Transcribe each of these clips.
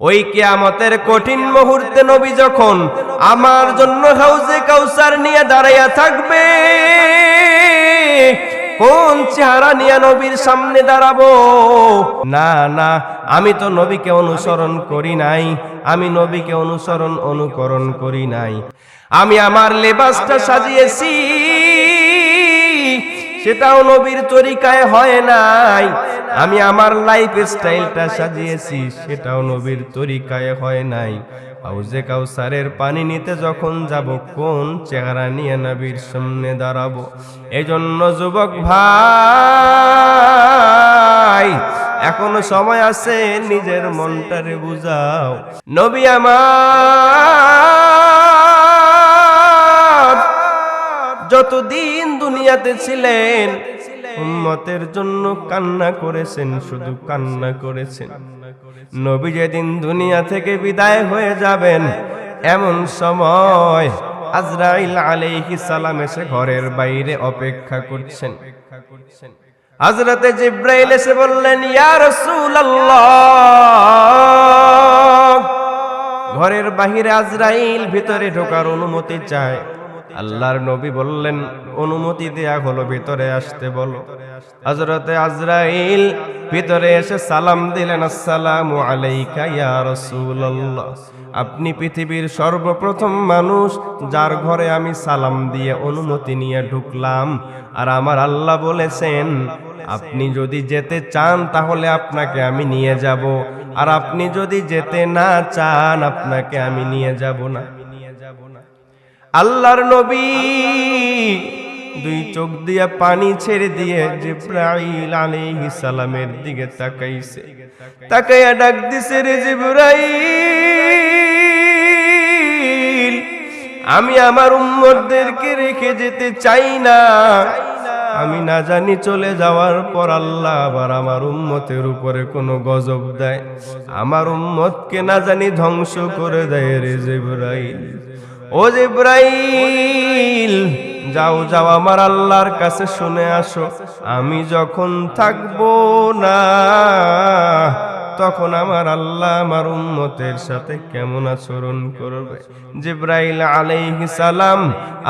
ওই কিয়ামতের কঠিন মুহূর্তে নবী যখন আমার জন্য হাউজে কাউসার নিয়ে দাঁড়াইয়া থাকবে, কোন চেহারা নিয়ে নবীর সামনে দাঁড়াবো? না না, আমি তো নবীকে অনুসরণ করি নাই, আমি নবীকে অনুসরণ অনুকরণ করি নাই। আমি আমার লেবাসটা সাজিয়েছি, সেটাও নবীর তরিকায় হয় নাই। আমি আমার লাইফ স্টাইলটা সাজিয়েছি, সেটাও নবীর তরিকায় হয় নাই। হাউজে কাউসারের পানি নিতে যখন যাব, কোন চেহারা নিয়ে নবীর সামনে দাঁড়াবো? এই জন্য যুবক ভাই, এখনও সময় আছে, নিজের মনটারে বুঝাও। নবী আমার, যতদিন দুনিয়াতে ছিলেন উম্মতের জন্য কান্না করেছেন, শুধু কান্না করেছেন। নবী যেদিন দুনিয়া থেকে বিদায় হয়ে যাবেন, এমন সময় আজরাইল আলাইহিস সালাম এসে ঘরের বাইরে অপেক্ষা করছেন। হযরতে জিব্রাইল এসে বললেন, ইয়া রাসূলুল্লাহ! ঘরের বাহিরে আজরাইল ভিতরে ঢোকার অনুমতি চায়। আল্লাহর নবী বললেন, অনুমতি দেয়া হলো, ভিতরে আসতে বলো। হজরতে আজরাইল ভিতরে এসে সালাম দিলেন, আসসালামু আলাইকা ইয়া আপনি পৃথিবীর সর্বপ্রথম মানুষ যার ঘরে আমি সালাম দিয়ে অনুমতি নিয়ে ঢুকলাম। আর আমার আল্লাহ বলেছেন, আপনি যদি যেতে চান, তাহলে আপনাকে আমি নিয়ে যাব। আর আপনি যদি যেতে না চান, আপনাকে আমি নিয়ে যাব না। আল্লাহর নবী দুই চোখ দিয়ে পানি ছেড়ে দিয়ে জিব্রাইল আলাইহিস সালামের দিকে তাকাইছে। তাকাইয়া ডাক দিছে রে জিব্রাইল, আমি আমার উম্মতদেরকে রেখে যেতে চাই না। আমি না জানি চলে যাওয়ার পর আল্লাহ আবার আমার উম্মতের উপরে কোনো গজব দেয়। আমার উম্মতকে না জানি ধ্বংস করে দেয় রে জিব্রাইল। ও জিব্রাইল, যাও যাও, আমার আল্লাহর কাছে শুনে আসো। আমি যখন থাকব না তখন আমার আল্লাহ আমার উম্মতের সাথে কেমন আচরণ করবে? জিব্রাইল আলাইহিস সালাম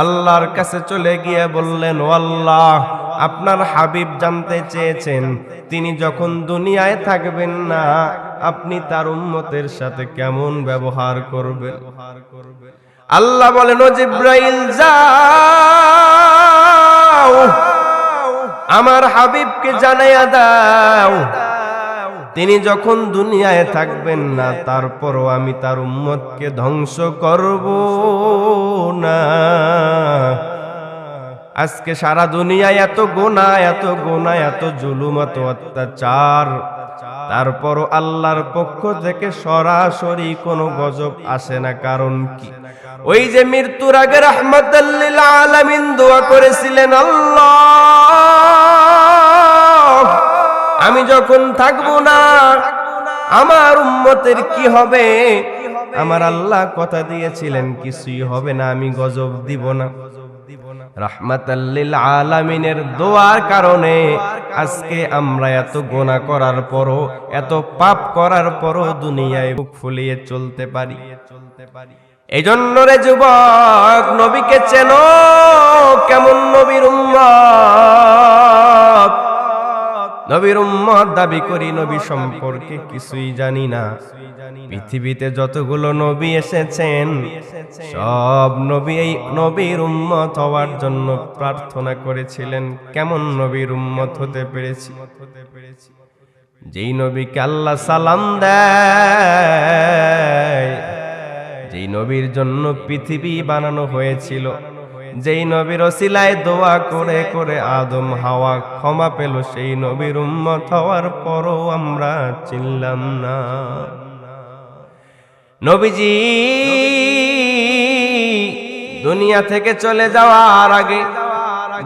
আল্লাহর কাছে চলে গিয়ে বললেন ও আল্লাহ, আপনার হাবিব জানতে চেয়েছেন, তিনি যখন দুনিয়ায় থাকবেন না, আপনি তার উম্মতের সাথে কেমন ব্যবহার করবেন? আল্লাহ বলেন, ও জিব্রাইল, যাও, আমার হাবিবকে জানাইয়া দাও। তিনি যখন দুনিয়ায় থাকবেন না, তারপরও আমি তার উম্মতকে ধ্বংস করব না। আজকে সারা দুনিয়ায় এত গোনা এত গোনা, এত জুলুম, এত অত্যাচার। তারপরও আল্লাহর পক্ষ থেকে সরাসরি কোনো গজব আসে না, কারণ কি? ওই যে মৃত্যুর আগে রহমতুল্লিল আলামিন দোয়া করেছিলেন আল্লাহ। আমি যখন থাকব না, আমার উম্মতের কি হবে? আমার আল্লাহ কথা দিয়েছিলেন, কিছুই হবে না, আমি গজব দিব না। দোয়ার কারণে আজকে আমরা এত গোনা করার পরও, এত পাপ করার পরও দুনিয়ায় বুক ফুলিয়ে চলতে পারি। এই জন্য রে যুবক, নবীকে চেনো কেমন নবীর উম্মত? নবীর উম্মত দাবি করি, নবী সম্পর্কে কিছুই জানি না। পৃথিবীতে যতগুলো নবী এসেছেন, সব নবী এই নবীর উম্মত হওয়ার জন্য প্রার্থনা করেছিলেন, কেমন নবীর উম্মত হতে পেরেছি? যেই নবীকে আল্লাহ সালাম দেয়, যেই নবীর জন্য পৃথিবী বানানো হয়েছিল যেই নবীর ওসিলায় দোয়া করে করে আদম হাওয়া ক্ষমা পেল, সেই নবীর উম্মত হওয়ার পরও আমরা চিনলাম না। নবীজি, দুনিয়া থেকে চলে যাওয়ার আগে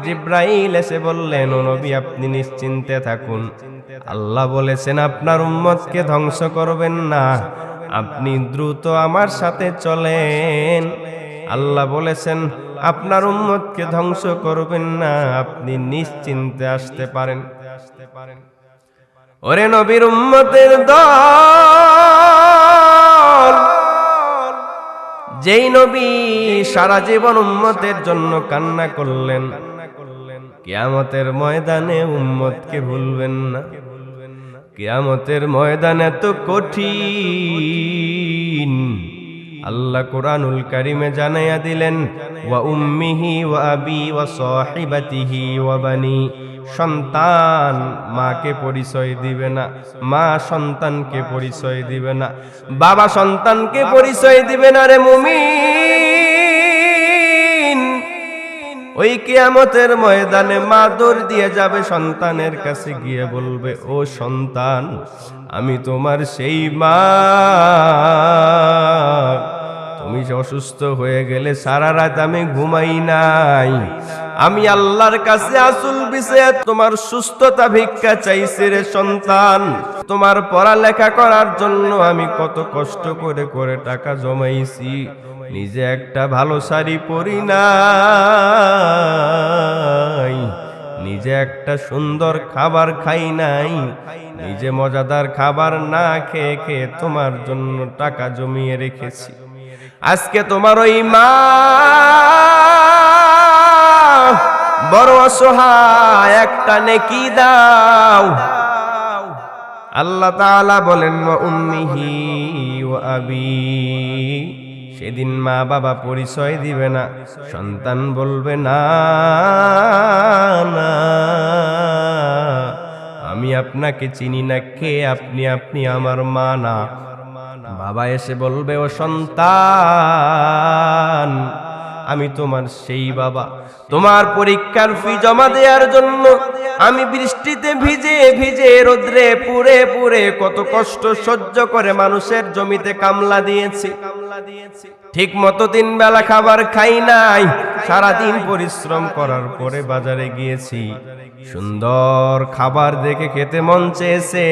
জিব্রাইল এসে বললেন নবী, আপনি নিশ্চিন্তে থাকুন। আল্লাহ বলেছেন, আপনার উম্মতকে ধ্বংস করবেন না। আপনি দ্রুত আমার সাথে চলেন। আল্লাহ বলেছেন আপনার উম্মতকে ধ্বংস করবেন না, আপনি নিশ্চিন্তে আসতে পারেন। ওরে নবীর উম্মতের দল, যেই নবী সারা জীবন উম্মতের জন্য কান্না করলেন, কিয়ামতের ময়দানে উম্মতকে ভুলবেন না। কিয়ামতের ময়দানে তো কঠিন। আল্লাহ কোরআনুল কারিমে জানাইয়া দিলেন, ওয়া উম্মিহি ওয়া আবি ওয়া সাহিবাতিহি ওয়া বানি। সন্তান মাকে পরিচয় দিবে না, মা সন্তানকে পরিচয় দিবে না, বাবা সন্তানকে পরিচয় দিবে না রে মুমিন। ওই কিয়ামতের ময়দানে মা দৌড় দিয়ে যাবে সন্তানের কাছে গিয়ে বলবে, ও সন্তান, আমি তোমার সেই মা। তুমি অসুস্থ হয়ে গেলে সারা রাত আমি ঘুমাই নাই। আমি আল্লাহর কাছে আসুল বিষয়ে তোমার সুস্থতা ভিক্ষা চাইছি রে সন্তান। তোমার পড়ালেখা করার জন্য আমি কত কষ্ট করে করে টাকা জমাইছি। নিজে একটা ভালো শাড়ি পরি নাই। নিজে একটা সুন্দর খাবার খাই নাই। নিজে মজাদার খাবার না খেয়ে খেয়ে তোমার জন্য টাকা জমিয়ে রেখেছি। আজকে তোমার ওই মা বড় অসহায় একটা নেকি দাও। আল্লাহ তাআলা বলেন উম্মিহি ওয়া আবি। সেদিন মা বাবা পরিচয় দিবে না, সন্তান বলবে, না না, আমি আপনাকে চিনি না, কে আপনি আপনি আমার মা না। বাবা এসে বলবে, ও সন্তান আমি তোমার সেই বাবা। তোমার পরীক্ষার ফি জমা দেওয়ার জন্য আমি বৃষ্টিতে ভিজে ভিজে রোদ্রে পুরে পুরে কত কষ্ট সহ্য করে মানুষের জমিতে কামলা দিয়েছি। ঠিক মতো তিন বেলা খাবার খাই নাই, সারাদিন পরিশ্রম করার পরে বাজারে গিয়েছি। সুন্দর খাবার দেখে খেতে মন চেয়েছে।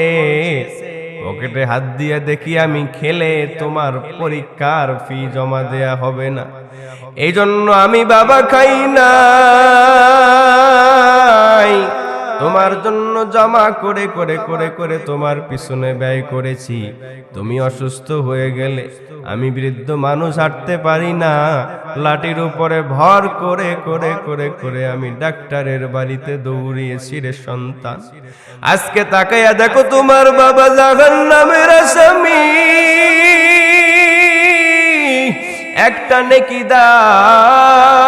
পকেটে হাত দিয়ে দেখি আমি খেলে তোমার পরীক্ষার ফি জমা দেয়া হবে না। এই জন্য আমি বাবা খাই নাই। তোমার জন্য জমা করে করে করে করে তোমার পিছনে ব্যয় করেছি। তুমি অসুস্থ হয়ে গেলে আমি বৃদ্ধ মানুষ হাঁটতে পারি না। লাঠির উপরে ভর করে করে করে করে আমি ডাক্তারের বাড়িতে দৌড়িয়েছি রে সন্তান। আজকে তাকাইয়া দেখো তোমার বাবা জাহান নামের আসামি। একটা নেকি দাও।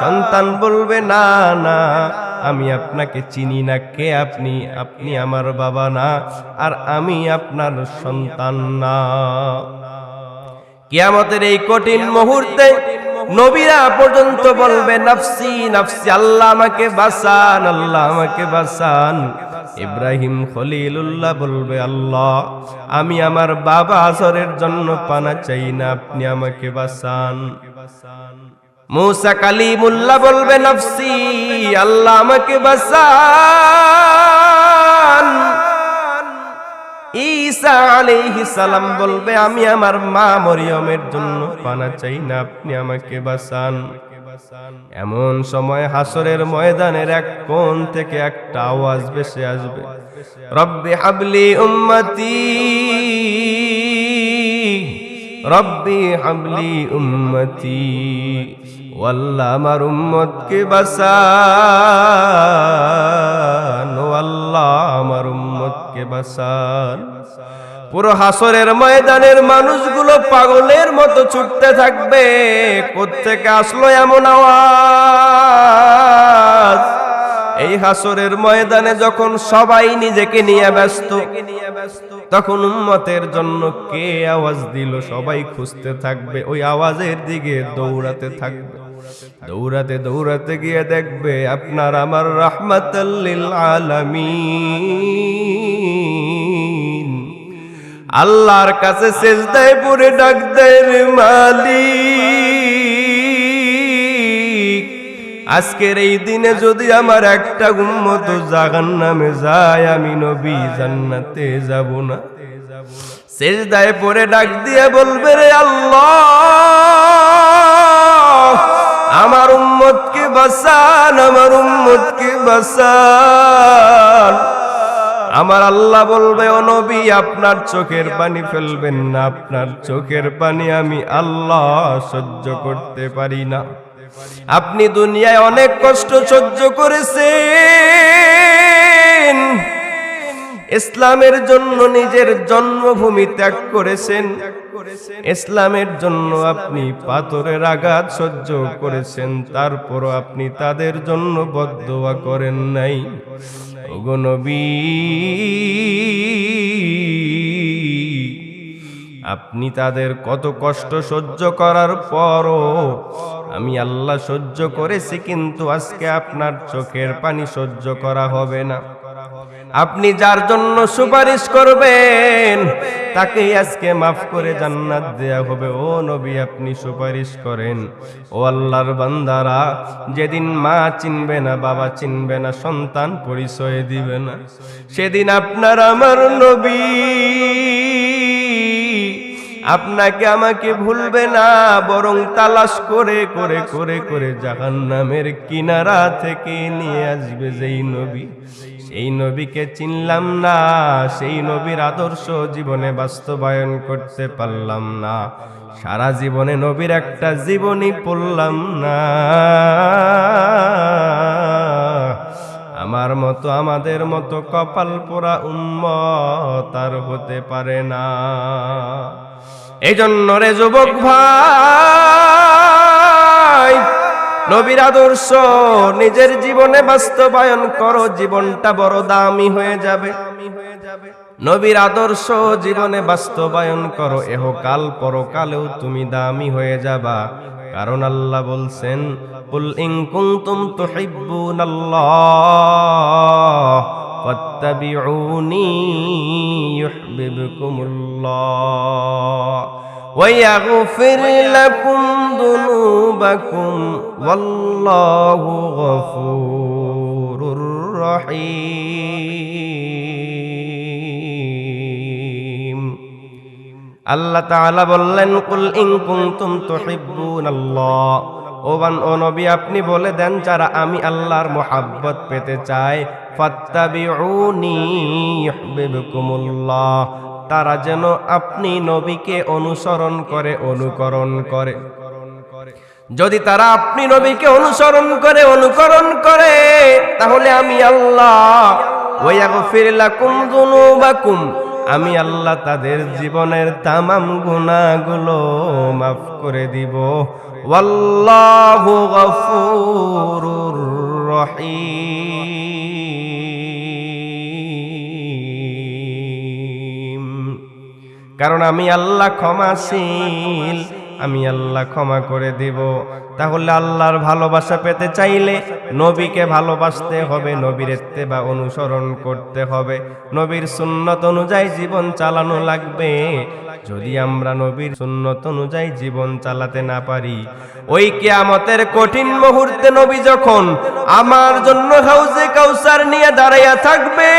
সন্তান বলবে, না না, আমি আপনাকে চিনি না। কে আপনি? আপনি আমার বাবা না, আর আমি আপনার সন্তান না। কিয়ামতের এই কঠিন মুহূর্তে নবীরা পর্যন্ত বলবে, নাফসি নাফসি, আল্লাহ আমাকে বাঁচান, আল্লাহ আমাকে বাঁচান। ইব্রাহিম খলিলুল্লাহ বলবে, আল্লাহ, আমি আমার বাবা আসরের জন্য পানা চাই না, আপনি আমাকে বাঁচান। মুসা কালিমুল্লাহ বলবে, নফসি, আল্লাহ আমাকে বাঁচান। ঈসা আলাইহিস সালাম বলবে, আমি আমার মা মরিয়মের জন্য পানা চাই না, আপনি আমাকে বাঁচান। এমন সময় হাসরের ময়দানের এক কোণ থেকে একটা আওয়াজ ভেসে আসবে। রব্বি হাবলি উম্মতি। রব্বি হাবলি উম্মতি। ওয়াল্লাহ আমার উম্মতকে বাঁচান। ও আল্লাহ আমার উম্মতকে বাঁচান। পুরো হাসরের ময়দানের মানুষগুলো পাগলের মতো ছুটতে থাকবে। কোথেকে আসলো এমন আওয়াজ? এই হাসরের ময়দানে যখন সবাই নিজেকে নিয়ে ব্যস্ত, তখন উম্মতের জন্য কে আওয়াজ দিল? সবাই খুঁজতে থাকবে, ওই আওয়াজের দিকে দৌড়াতে থাকবে। দৌড়াতে দৌড়াতে গিয়ে দেখবে, আপনার আমার রাহমাতাল্লিল আলামিন। আল্লাহর কাছে সেজদায় পড়ে ডাক দেয় রে মালিক। আজকের এই দিনে যদি আমার একটা উম্মত জাগান নামে যায়, আমি নবী জান্নাতে যাব না। সেজদায় পড়ে ডাক দিয়ে বলবে, রে আল্লাহ, আমার উম্মতকে বাঁচান, আমার উম্মতকে বাঁচান। আমার আল্লাহ বলবে, ও নবী, আপনার চোখের পানি ফেলবেন না। আপনার চোখের পানি আমি আল্লাহ সহ্য করতে পারি না। আপনি দুনিয়ায় অনেক কষ্ট সহ্য করেছেন। ইসলামের জন্য নিজের জন্মভূমি ত্যাগ করেছেন। ইসলামের জন্য আপনি পাথরের আঘাত সহ্য করেছেন, তারপরও আপনি তাদের জন্য বদদোয়া করেন নাই। নবী, আপনি তাদের কত কষ্ট সহ্য করার পরও আমি আল্লাহ সহ্য করেছি, কিন্তু আজকে আপনার চোখের পানি সহ্য করা হবে না। আপনি যার জন্য সুপারিশ করবেন তাকে আজকে মাফ করে জান্নাত দেয়া হবে। ও নবী, আপনি সুপারিশ করেন। ও আল্লাহর বান্দারা, যেদিন মা চিনবে না, বাবা চিনবে না, সন্তান পরিচয় দিবে না। সেদিন আপনার আমার নবী, আপনাকে আমাকে ভুলবে না, বরং তালাশ করে করে করে করে জাহান নামের কিনারা থেকে নিয়ে আসবে যেই নবী। সেই নবীকে চিনলাম না, সেই নবীর আদর্শ জীবনে বাস্তবায়ন করতে পারলাম না। সারা জীবনে নবীর একটা জীবনী পড়লাম না। আমার মতো, আমাদের মতো কপাল পোড়া উম্মত আর হতে পারে না। এই জন্য রে যুবক ভাই নবীর আদর্শ, নিজের জীবনে বাস্তবায়ন করো, জীবনটা বড় দামি হয়ে যাবে। নবীর আদর্শ, জীবনে বাস্তবায়ন করো এহকাল পরকালেও তুমি দামি হয়ে যাবা। কারণ আল্লাহ বলছেন, কুল ইন কুনতুম তুহিব্বুনাল্লাহ, ফাত্তাবিউনি ইউহিব্বুকুমুল্লাহ ওয়া ইয়াগফির লাকুম দুনুবাকুম। والله غفور رحيم আল্লাহ তাআলা বললেন কুল ইন কুনতুম তুহিব্বুনাল্লাহ ও বান ও নবী আপনি বলে দেন যারা আমি আল্লাহর মোহাব্বত পেতে চাই ফাত্তাবিউনি ইউহিব্বুকুমুল্লাহ তারা যেন আপনি নবীকে অনুসরণ করে অনুকরণ করে যদি তারা আপনি নবীকে অনুসরণ করে, অনুকরণ করে, তাহলে আমি আল্লাহ আমি আল্লাহ তাদের জীবনের তামাম গুনাহগুলো মাফ করে দিব। কারণ আমি আল্লাহ ক্ষমাশীল। আমি আল্লাহ ক্ষমা করে দেব। তাহলে আল্লাহর ভালোবাসা পেতে চাইলে নবীকে ভালোবাসতে হবে, নবীর বা অনুসরণ করতে হবে। নবীর সুন্নত অনুযায়ী জীবন চালানো লাগবে। যদি আমরা নবীর সুন্নত অনুযায়ী জীবন চালাতে না পারি, ওই কিয়ামতের কঠিন মুহূর্তে নবী যখন আমার জন্য হাউজে কাউসার নিয়ে দাঁড়াইয়া থাকবে,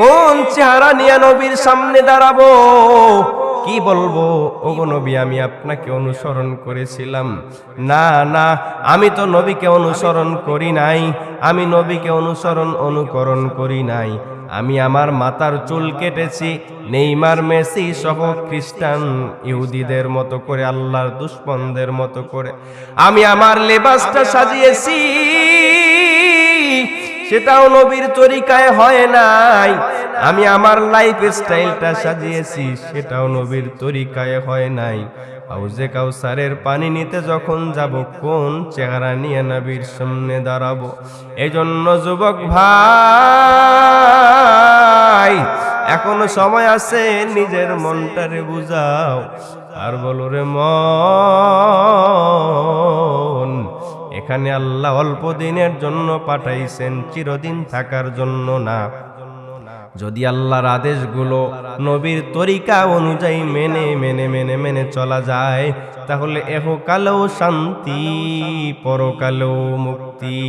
কোন চেহারা নিয়ে নবীর সামনে দাঁড়াবো? কি বলব? ওগো নবী, আমি আপনাকে অনুসরণ করেছিলাম। না না, আমি তো নবীকে অনুসরণ করি নাই। আমি নবীকে অনুসরণ, অনুকরণ করি নাই। আমি আমার মাতার চুল কেটেছি, নেইমার, মেসি সহ খ্রিস্টান ইহুদিদের মতো করে, আল্লাহর দুশ্মনদের মতো করে। আমি আমার লেবাসটা সাজিয়েছি। সেটাও নবীর তরিকায় হয় নাই। আমি আমার লাইফ স্টাইলটা সাজিয়েছি, সেটাও নবীর তরিকায় হয় নাই। হাউজে কাউসারের পানি নিতে যখন যাব, কোন চেহারা নিয়ে নবীর সামনে দাঁড়াবো? এই জন্য যুবক ভাই, এখনও সময় আছে, নিজের মনটারে বুঝাও। আর বলো রে মন এখানে আল্লাহ অল্প দিনের জন্য পাঠাইছেন, চিরদিন থাকার জন্য না। যদি আল্লাহর আদেশগুলো নবীর তরিকা অনুযায়ী মেনে মেনে মেনে মেনে চলা যায়, তাহলে এহকালেও শান্তি, পরকালেও মুক্তি।